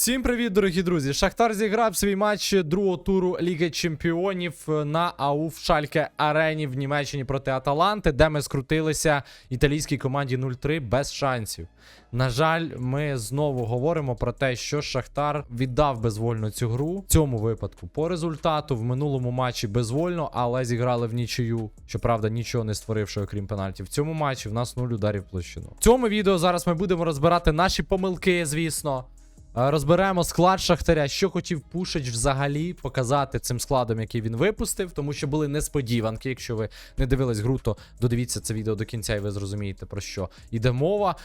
Всім привіт, дорогі друзі! Шахтар зіграв свій матч другого туру Ліги Чемпіонів на АУФ Шальке Арені в Німеччині проти Аталанти, де ми скрутилися італійській команді 0-3 без шансів. На жаль, ми знову говоримо про те, що Шахтар віддав безвольно цю гру в цьому випадку. По результату в минулому матчі безвольно, але зіграли в нічию. Щоправда, нічого не створивши, окрім пенальтів. В цьому матчі в нас нуль ударів площину. В цьому відео зараз ми будемо розбирати наші помилки, звісно. Е, Розберемо склад Шахтаря, що хотів Пушич взагалі показати цим складом, який він випустив, тому що були несподіванки. Якщо ви не дивились гру, то додивіться це відео до кінця, і ви зрозумієте про що йде мова.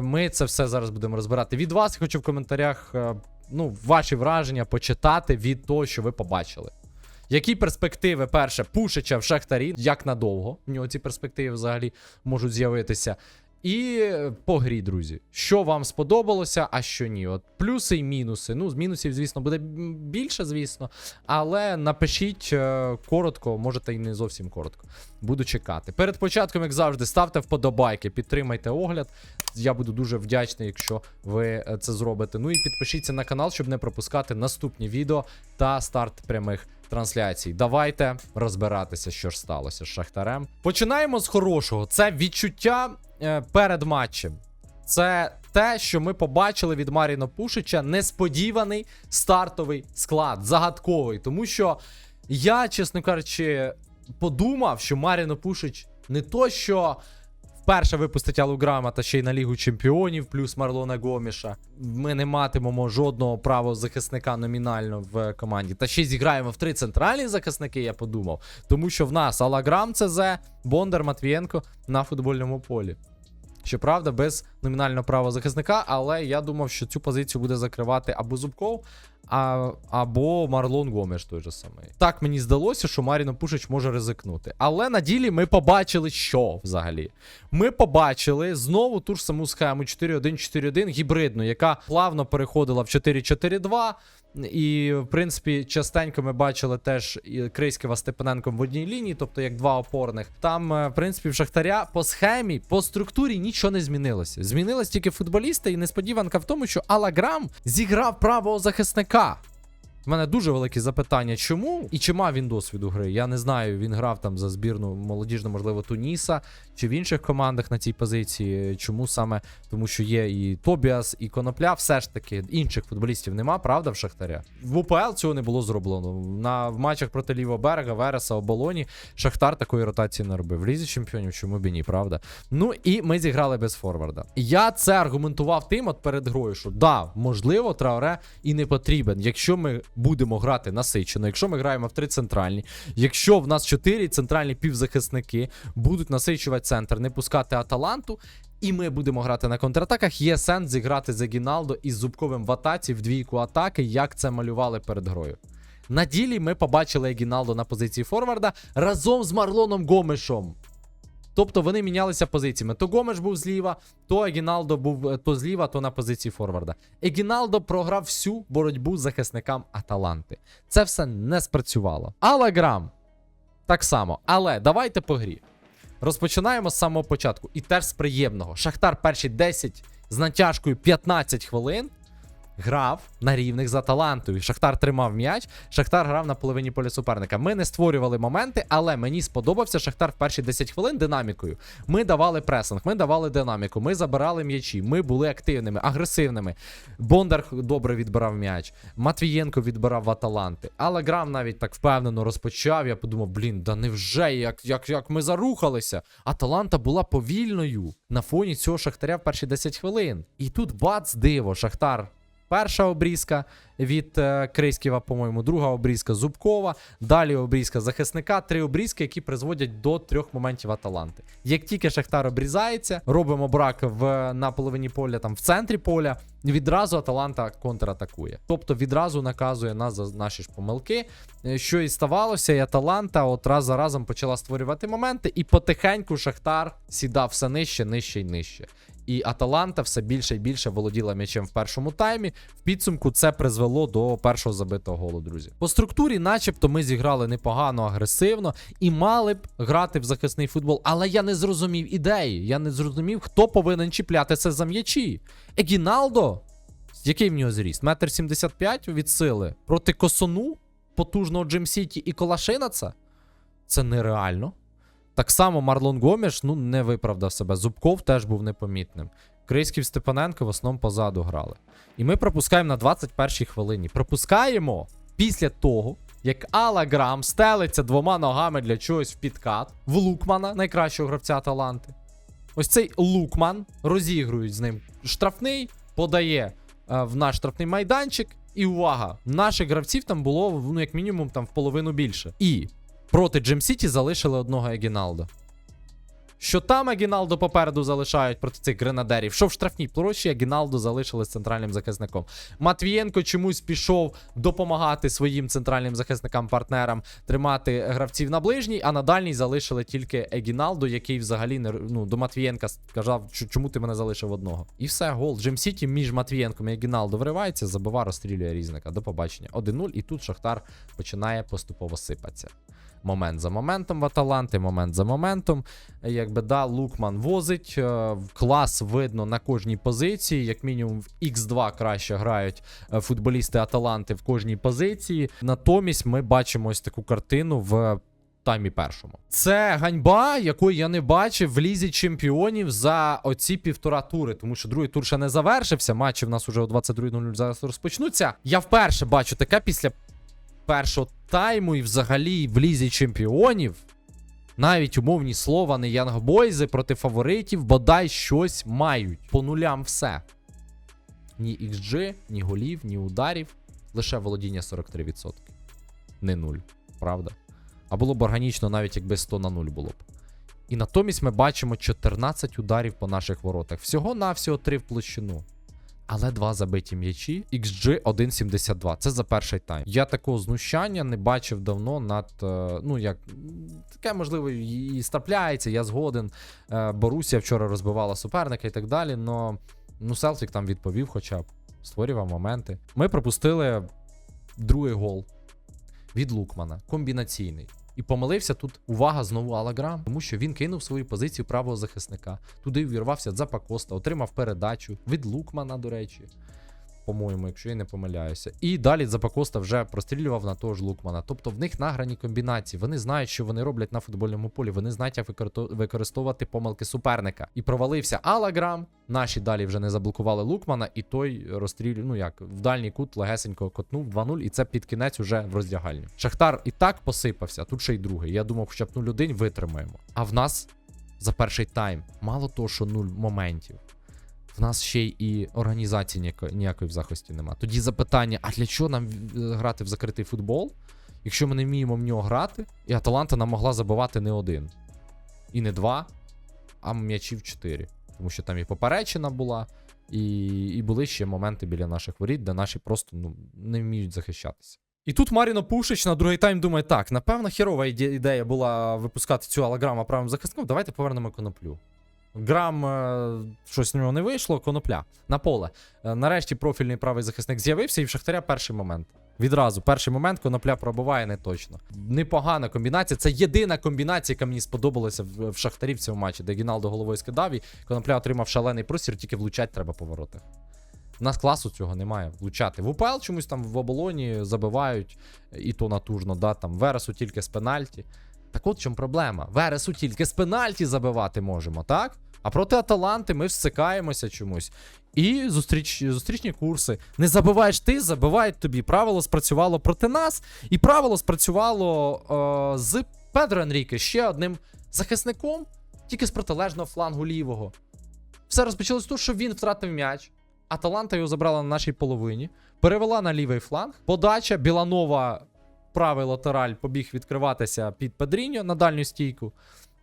Ми це все зараз будемо розбирати від вас. Хочу в коментарях е, ну, ваші враження почитати від того, що ви побачили. Які перспективи, перше, Пушича в Шахтарі, як надовго в нього ці перспективи взагалі можуть з'явитися. І по грі, друзі, що вам сподобалося, а що ні. От плюси і мінуси. Ну, з мінусів, звісно, буде більше, звісно. Але напишіть е, коротко, можете і не зовсім коротко. Буду чекати. Перед початком, як завжди, ставте вподобайки, підтримайте огляд. Я буду дуже вдячний, якщо ви е, це зробите. Ну і підпишіться на канал, щоб не пропускати наступні відео та старт прямих трансляцій. Давайте розбиратися, що ж сталося з Шахтарем. Починаємо з хорошого. Це відчуття перед матчем. Це те, що ми побачили від Маріна Пушича. Несподіваний стартовий склад, загадковий. Тому що я, чесно кажучи, подумав, що Маріно Пушич не то, що вперше випустить Алу Грама та ще й на Лігу Чемпіонів, плюс Марлона Гоміша. Ми не матимемо жодного правозахисника номінально в команді. Та ще й зіграємо в три центральні захисники, я подумав. Тому що в нас Алаграм ЦЗ, Бондар Матвієнко на футбольному полі. Щоправда, без номінального правозахисника, але я думав, що цю позицію буде закривати або Зубков, а, або Марлон Гомеш той же самий. Так мені здалося, що Маріно Пушич може ризикнути. Але на ділі ми побачили, що взагалі. Ми побачили знову ту ж саму схему 4-1-4-1 гібридну, яка плавно переходила в 4-4-2. І, в принципі, частенько ми бачили теж і Крейського з Степаненком в одній лінії, тобто як два опорних. Там, е, в принципі, в Шахтаря по схемі, по структурі нічого не змінилося. Змінились тільки футболісти, і несподіванка в тому, що Алаграм зіграв правого захисника. В мене дуже великі запитання, чому і чи мав він досвіду гри. Я не знаю, він грав там за збірну молодіжну, можливо, Туніса чи в інших командах на цій позиції. Чому саме? Тому що є і Тобіас, і Конопля. Все ж таки інших футболістів нема, правда, в Шахтаря. В УПЛ цього не було зроблено. На в матчах проти лівого берега, Вереса, Оболоні Шахтар такої ротації не робив. В лізі чемпіонів, чому б і ні, правда? Ну і ми зіграли без форварда. Я це аргументував тим от перед грою, що да, можливо, Трауре і не потрібен, якщо ми будемо грати насичено, якщо ми граємо в три центральні, якщо в нас чотири центральні півзахисники будуть насичувати центр, не пускати Аталанту. І ми будемо грати на контратаках. Є сенс зіграти за Гіналдо із зубковим в атаці в двійку атаки, як це малювали перед грою. На ділі ми побачили Гіналдо на позиції форварда разом з Марлоном Гомешом. Тобто вони мінялися позиціями. То Гомеш був зліва, то Егіналдо був е, то зліва, то на позиції форварда. Егіналдо програв всю боротьбу з захисникам Аталанти. Це все не спрацювало. Алаграм так само. Але давайте по грі. Розпочинаємо з самого початку. І теж з приємного. Шахтар перші 10 з натяжкою 15 хвилин. Грав на рівних з Аталантою. Шахтар тримав м'яч. Шахтар грав на половині поля суперника. Ми не створювали моменти, але мені сподобався Шахтар в перші 10 хвилин динамікою. Ми давали пресинг, ми давали динаміку, ми забирали м'ячі, ми були активними, агресивними. Бондар добре відбирав м'яч. Матвієнко відбирав в Аталанти. Але грав навіть так впевнено розпочав. Я подумав, блін, да невже як, як, як ми зарухалися? Аталанта була повільною на фоні цього Шахтаря в перші 10 хвилин. І тут бац, диво, Шахтар. Перша обрізка від е, Крейськіва, по-моєму, друга обрізка Зубкова, далі обрізка захисника, три обрізки, які призводять до трьох моментів Аталанти. Як тільки Шахтар обрізається, робимо брак в, на половині поля, там в центрі поля, відразу Аталанта контратакує. Тобто відразу наказує нас за наші ж помилки. Е, Що і ставалося, і Аталанта от раз за разом почала створювати моменти, і потихеньку Шахтар сідав все нижче, нижче і нижче. І Аталанта все більше і більше володіла м'ячем в першому таймі. В підсумку це призвело до першого забитого голу, друзі. По структурі, начебто, ми зіграли непогано, агресивно і мали б грати в захисний футбол. Але я не зрозумів ідеї. Я не зрозумів, хто повинен чіплятися за м'ячі. Егіналдо Який в нього зріст? Метр 75 від сили проти косону, потужного Джим Сіті і Колашинаца? Це нереально. Так само Марлон Гоміш ну, не виправдав себе. Зубков теж був непомітним. Крийськів Степаненко в основному позаду грали. І ми пропускаємо на 21-й хвилині. Пропускаємо після того, як Алла Грам стелиться двома ногами для чогось в підкат в Лукмана, найкращого гравця Таланти. Ось цей Лукман розігрують з ним штрафний, подає е, в наш штрафний майданчик. І увага! Наших гравців там було ну, як мінімум там в половину більше. І проти Джем Сіті залишили одного Егіналда. Що там Агіналдо попереду залишають проти цих гренадерів, що в штрафній площі Агіналдо залишили з центральним захисником. Матвієнко чомусь пішов допомагати своїм центральним захисникам-партнерам тримати гравців на ближній, а на дальній залишили тільки Егіналдо, який взагалі не ну, до Матвієнка сказав, чому ти мене залишив одного. І все, гол. Джим Сіті між Матвієнком і Егіналдо виривається, забива, розстрілює різника. До побачення. 1-0, і тут Шахтар починає поступово сипатися момент за моментом в Аталанти, момент за моментом. Якби да, Лукман возить. е, Клас видно на кожній позиції. Як мінімум в X2 краще грають е, футболісти Аталанти в кожній позиції. Натомість ми бачимо ось таку картину в. Таймі першому. Це ганьба, якої я не бачив в лізі чемпіонів за оці півтора тури, тому що другий тур ще не завершився. Матчі в нас уже о 22.00 зараз розпочнуться. Я вперше бачу таке після першого тайму і взагалі в лізі чемпіонів. Навіть умовні слова не янгбойзи проти фаворитів бодай щось мають. По нулям все. Ні XG, ні голів, ні ударів. Лише володіння 43%. Не нуль, правда? А було б органічно, навіть якби 100 на 0 було б. І натомість ми бачимо 14 ударів по наших воротах. Всього-навсього 3 в площину. Але два забиті м'ячі. XG 1.72. Це за перший тайм. Я такого знущання не бачив давно над. е, Ну, як таке, можливо, і страпляється, я згоден. Е, Борусія вчора розбивала суперника і так далі. Но ну, Селтик там відповів, хоча б створював моменти. Ми пропустили другий гол від Лукмана. Комбінаційний. І помилився тут увага знову Алаграм, тому що він кинув свою позицію правого захисника. Туди увірвався Дзапакоста, отримав передачу від Лукмана, до речі. По-моєму, якщо я не помиляюся. І далі Запакоста вже прострілював на того ж Лукмана. Тобто в них награні комбінації. Вони знають, що вони роблять на футбольному полі. Вони знають, як використовувати помилки суперника. І провалився Алаграм. Наші далі вже не заблокували Лукмана, і той розстрілює, ну як, в дальній кут легесенько котнув 2-0, і це під кінець уже в роздягальню. Шахтар і так посипався, тут ще й другий. Я думав, хоча б 0-1 витримаємо. А в нас за перший тайм мало того, що нуль моментів. В нас ще й організації ніякої, ніякої в захисті нема. Тоді запитання: а для чого нам е, грати в закритий футбол, якщо ми не вміємо в нього грати, і Аталанта нам могла забивати не один, і не два, а м'ячів чотири. Тому що там і поперечина була, і, і були ще моменти біля наших воріт, де наші просто ну, не вміють захищатися. І тут Маріно Пушич на другий тайм думає: так, напевно, херова ідея була випускати цю алаграму правим захисником. Давайте повернемо коноплю. Грам е, щось в нього не вийшло, конопля на поле. Е, нарешті профільний правий захисник з'явився, і в Шахтаря перший момент. Відразу, перший момент конопля пробиває не точно. Непогана комбінація. Це єдина комбінація, яка мені сподобалася в, Шахтарі в цьому матчі, де Гіналдо головою скидав і конопля отримав шалений простір, тільки влучати треба по воротах. У нас класу цього немає. Влучати. В УПЛ чомусь там в оболоні забивають, і то натужно, да, там Вересу тільки з пенальті. Так от в чому проблема. Вересу тільки з пенальті забивати можемо, так? А проти Аталанти ми всикаємося чомусь. І зустріч, зустрічні курси. Не забиваєш ти, забивають тобі. Правило спрацювало проти нас, і правило спрацювало е, з Педро Енріке, ще одним захисником, тільки з протилежного флангу лівого. Все розпочалось з що він втратив м'яч. Аталанта його забрала на нашій половині, перевела на лівий фланг. Подача Біланова, правий латераль, побіг відкриватися під Педріньо на дальню стійку.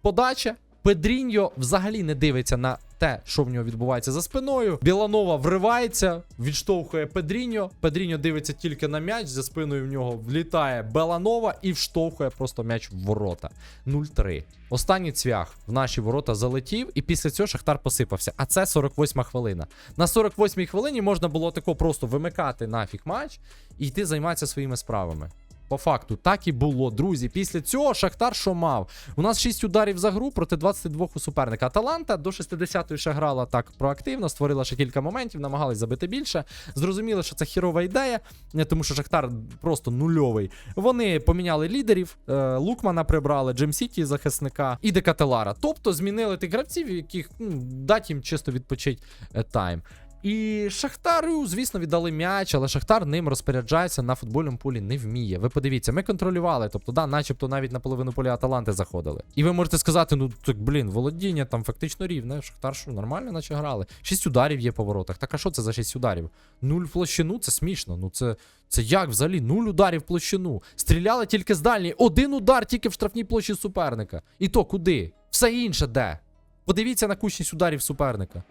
Подача. Педріньо взагалі не дивиться на те, що в нього відбувається за спиною. Біланова вривається, відштовхує Педріньо. Педріньо дивиться тільки на м'яч, за спиною в нього влітає Беланова і вштовхує просто м'яч в ворота. 0-3. Останній цвях в наші ворота залетів, і після цього Шахтар посипався. А це 48 хвилина. На 48 хвилині можна було тако просто вимикати нафіг матч і йти займатися своїми справами. По факту, так і було, друзі. Після цього Шахтар що мав? У нас 6 ударів за гру проти 22 у суперника. Аталанта до 60-ї ще грала так проактивно, створила ще кілька моментів, намагалась забити більше. Зрозуміли, що це хірова ідея, е, тому що Шахтар просто нульовий. Вони поміняли лідерів, е, Лукмана прибрали, Джем Сіті захисника і Декателара. Тобто змінили тих гравців, яких ну, дать їм чисто відпочить е, тайм. І Шахтару, звісно, віддали м'яч, але Шахтар ним розпоряджається на футбольному полі не вміє. Ви подивіться, ми контролювали, тобто, да, начебто навіть на половину поля Аталанти заходили. І ви можете сказати, ну так блін, володіння там фактично рівне. Шахтар що нормально, наче грали. Шість ударів є по воротах. Так а що це за шість ударів? Нуль площину, це смішно. Ну це. Це як взагалі? Нуль ударів площину. Стріляли тільки з дальньої. Один удар тільки в штрафній площі суперника. І то куди? Все інше де? Подивіться на кучність ударів суперника.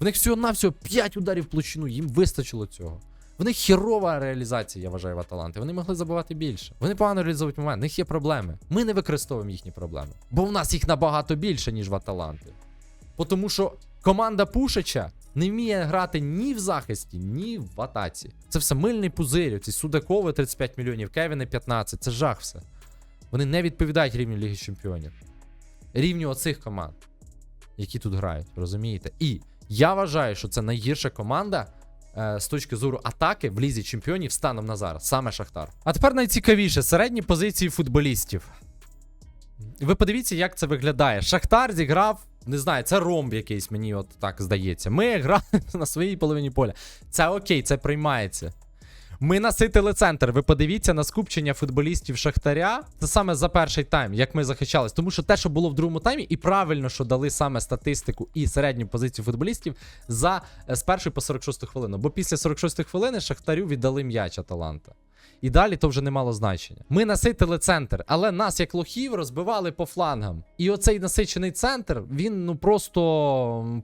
В них всього навсього 5 ударів площину, їм вистачило цього. В них херова реалізація, я вважаю, в Аталанти. Вони могли забивати більше. Вони погано реалізовують момент, в них є проблеми. Ми не використовуємо їхні проблеми. Бо в нас їх набагато більше, ніж в Аталанти. Тому що команда Пушича не вміє грати ні в захисті, ні в атаці. Це все мильний пузир, ці Судакови 35 мільйонів, Кевіни 15. Це жах все. Вони не відповідають рівню Ліги Чемпіонів. Рівню оцих команд, які тут грають, розумієте? І я вважаю, що це найгірша команда е, з точки зору атаки в лізі чемпіонів станом на зараз, саме Шахтар. А тепер найцікавіше середні позиції футболістів. Ви подивіться, як це виглядає. Шахтар зіграв, не знаю, це ромб якийсь, мені от так здається. Ми грали на своїй половині поля. Це окей, це приймається. Ми наситили центр. Ви подивіться на скупчення футболістів Шахтаря. Це саме за перший тайм, як ми захищались. Тому що те, що було в другому таймі, і правильно, що дали саме статистику і середню позицію футболістів за е, з першої по 46 хвилину. Бо після 46 хвилини Шахтарю віддали м'яч Аталанта. І далі то вже не мало значення. Ми наситили центр, але нас, як лохів, розбивали по флангам. І оцей насичений центр, він ну просто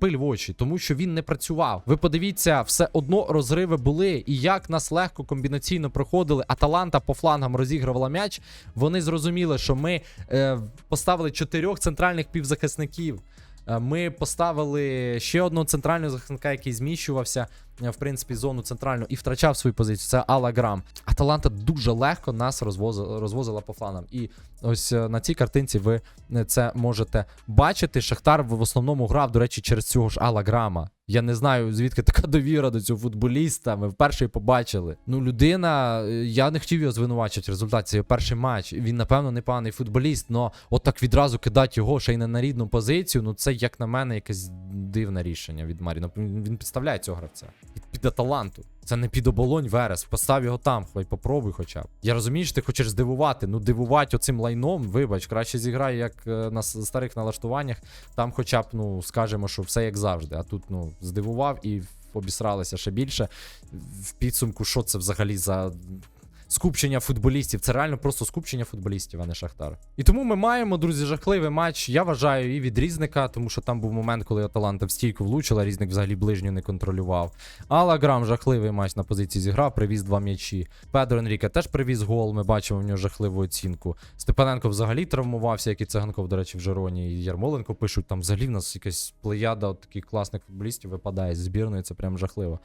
пиль в очі, тому що він не працював. Ви подивіться, все одно розриви були, і як нас легко комбінаційно проходили. Аталанта по флангам розігрувала м'яч. Вони зрозуміли, що ми е, поставили чотирьох центральних півзахисників. Е, Ми поставили ще одного центрального захисника, який зміщувався в принципі зону центральну і втрачав свою позицію. Це Алла Грам. Аталанта дуже легко нас розвозила, розвозила по фланам. І ось е, на цій картинці ви е, це можете бачити. Шахтар в основному грав, до речі, через цього ж Алла Грама. Я не знаю, звідки така довіра до цього футболіста. Ми вперше побачили. Ну, людина, е, я не хотів його звинувачувати в результаті. Його перший матч. Він, напевно, непоганий футболіст, але от так відразу кидати його ще й не на рідну позицію. Ну, це, як на мене, якесь дивне рішення від Марі. Він він підставляє цього гравця. Під, таланту. Це не під оболонь Верес. Постав його там, хай попробуй хоча б. Я розумію, що ти хочеш здивувати. Ну, дивувати оцим лайном, вибач, краще зіграй, як е, на старих налаштуваннях. Там, хоча б, ну, скажемо, що все як завжди. А тут, ну, здивував і обісралися ще більше. В підсумку, що це взагалі за. Скупчення футболістів, це реально просто скупчення футболістів, а не Шахтар. І тому ми маємо, друзі, жахливий матч. Я вважаю, і від різника, тому що там був момент, коли Аталанта в стійку влучила, різник взагалі ближню не контролював. Алла Грам жахливий матч на позиції зіграв, привіз два м'ячі. Педро Енріке теж привіз гол. Ми бачимо в нього жахливу оцінку. Степаненко взагалі травмувався, як і Циганков, до речі, в Жероні. І Ярмоленко пишуть, там взагалі в нас якась плеяда от таких класних футболістів випадає з збірної, це прям жахливо.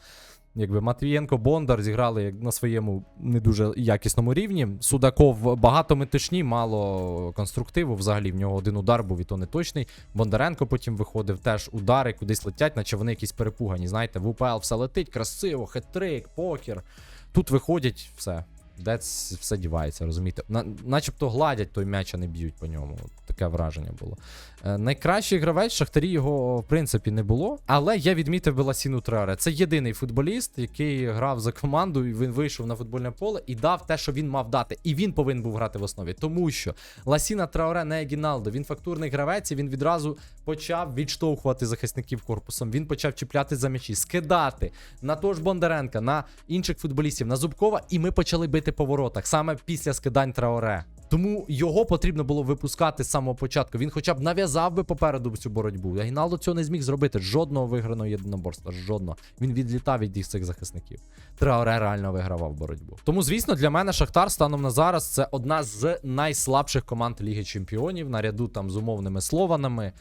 Якби Матвієнко Бондар зіграли на своєму не дуже якісному рівні. Судаков багато метишні, мало конструктиву. Взагалі в нього один удар був і то не точний. Бондаренко потім виходив, теж удари кудись летять, наче вони якісь перепугані. Знаєте, в УПЛ все летить красиво, хет-трик, покер. Тут виходять все. Де ц- все дівається, розумієте? На, начебто гладять той м'яч, а не б'ють по ньому. Таке враження було. Е, найкращий гравець Шахтарі його, в принципі, не було. Але я відмітив Беласіну Траре. Це єдиний футболіст, який грав за команду, і він вийшов на футбольне поле і дав те, що він мав дати. І він повинен був грати в основі. Тому що Ласіна Траоре не Гіналдо. Він фактурний гравець, і він відразу почав відштовхувати захисників корпусом. Він почав чіпляти за м'ячі, скидати на того ж Бондаренка, на інших футболістів, на Зубкова, і ми почали бити по воротах саме після скидань Траоре. Тому його потрібно було випускати з самого початку. Він хоча б нав'язав би попереду цю боротьбу. Гіналдо цього не зміг зробити. Жодного виграного єдиноборства. Жодного. Він відлітав від цих захисників. Траоре реально вигравав боротьбу. Тому, звісно, для мене Шахтар станом на зараз це одна з найслабших команд Ліги Чемпіонів, наряду там з умовними слованами.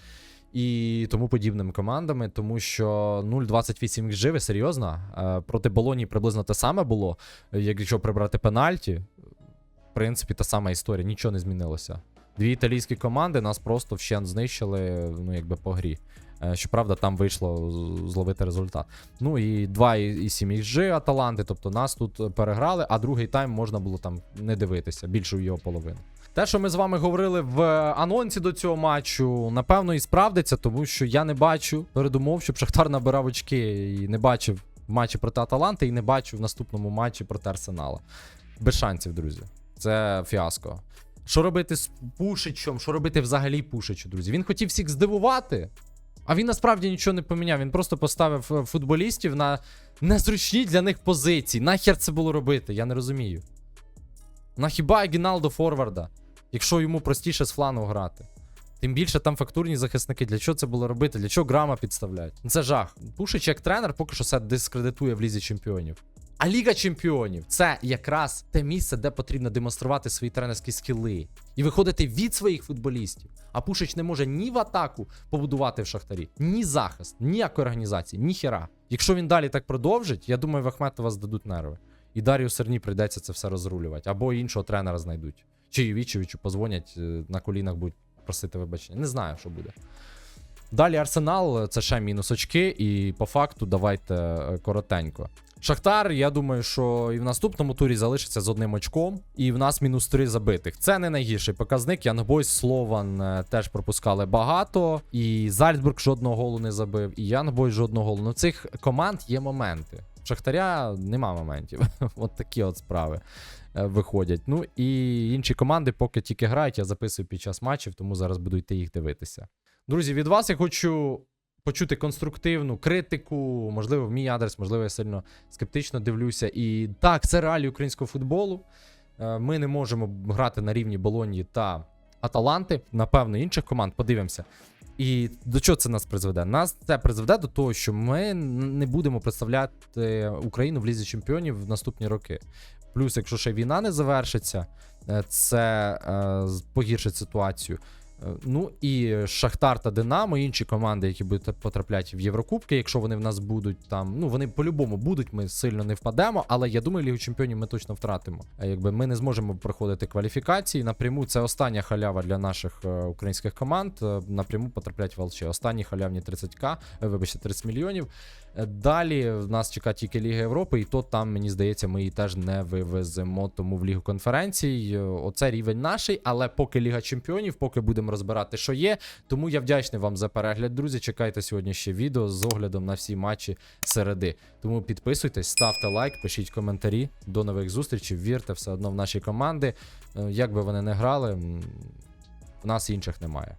І тому подібними командами, тому що 0-28 їх живе, серйозно. Е, Проти Болоні приблизно те саме було. Якщо прибрати пенальті, в принципі, та сама історія, нічого не змінилося. Дві італійські команди нас просто вщент знищили, ну, якби по грі. Е, Щоправда, там вийшло зловити результат. Ну і 2 і 7 XG Аталанти, тобто нас тут переграли, а другий тайм можна було там не дивитися, більше його половину. Те, що ми з вами говорили в анонсі до цього матчу, напевно, і справдиться, тому що я не бачу передумов, щоб Шахтар набирав очки і не бачив в матчі проти Аталанти, і не бачив в наступному матчі проти Арсенала. Без шансів, друзі. Це фіаско. Що робити з Пушичем? Що робити взагалі Пушичу, друзі? Він хотів всіх здивувати, а він насправді нічого не поміняв. Він просто поставив е, футболістів на незручні для них позиції. Нахер це було робити? Я не розумію. На хіба Гіналдо Форварда, якщо йому простіше з флану грати. Тим більше там фактурні захисники. Для чого це було робити? Для чого грама підставляють? Ну, Це жах. Пушич як тренер поки що себе дискредитує в лізі чемпіонів. А Ліга Чемпіонів це якраз те місце, де потрібно демонструвати свої тренерські скіли і виходити від своїх футболістів. А Пушич не може ні в атаку побудувати в шахтарі, ні захист, ніякої організації, ні хера. Якщо він далі так продовжить, я думаю, в Ахметова здадуть нерви. І Дарію Серні прийдеться це все розрулювати. Або іншого тренера знайдуть. Чи Ювічевичу позвонять е, на колінах будуть просити вибачення. Не знаю, що буде. Далі Арсенал це ще мінус очки, і по факту давайте е, коротенько. Шахтар, я думаю, що і в наступному турі залишиться з одним очком, і в нас мінус 3 забитих. Це не найгірший показник. Янгбойс, Слован е, теж пропускали багато, і Зальцбург жодного голу не забив, і Янгбойс жодного голу. Ну, цих команд є моменти. Шахтаря нема моментів. от такі от справи виходять. Ну і інші команди поки тільки грають, я записую під час матчів, тому зараз буду йти їх дивитися. Друзі, від вас я хочу почути конструктивну критику, можливо, в мій адрес, можливо, я сильно скептично дивлюся. І так, це реалії українського футболу. Е, Ми не можемо грати на рівні Болонії та Аталанти, напевно, інших команд. Подивимося. І до чого це нас призведе? Нас це призведе до того, що ми не будемо представляти Україну в лізі чемпіонів в наступні роки. Плюс, якщо ще війна не завершиться, е, це е, погіршить ситуацію. Е, Ну і Шахтар та Динамо, інші команди, які будуть потрапляти в Єврокубки, якщо вони в нас будуть там. Ну вони по-любому будуть, ми сильно не впадемо. Але я думаю, Лігу Чемпіонів ми точно втратимо. Е, Якби ми не зможемо проходити кваліфікації напряму. Це остання халява для наших українських команд. Напряму потраплять в ЛЧ. Останні халявні 30к, е, вибачте, 30 мільйонів. Далі в нас чекає тільки Ліга Європи, і то там, мені здається, ми її теж не вивеземо. Тому в Лігу конференцій. е, Оце рівень наший, але поки Ліга Чемпіонів, поки будемо розбирати, що є. Тому я вдячний вам за перегляд, друзі. Чекайте сьогодні ще відео з оглядом на всі матчі середи. Тому підписуйтесь, ставте лайк, пишіть коментарі. До нових зустрічей. Вірте все одно в наші команди. Е, Як би вони не грали, в нас інших немає.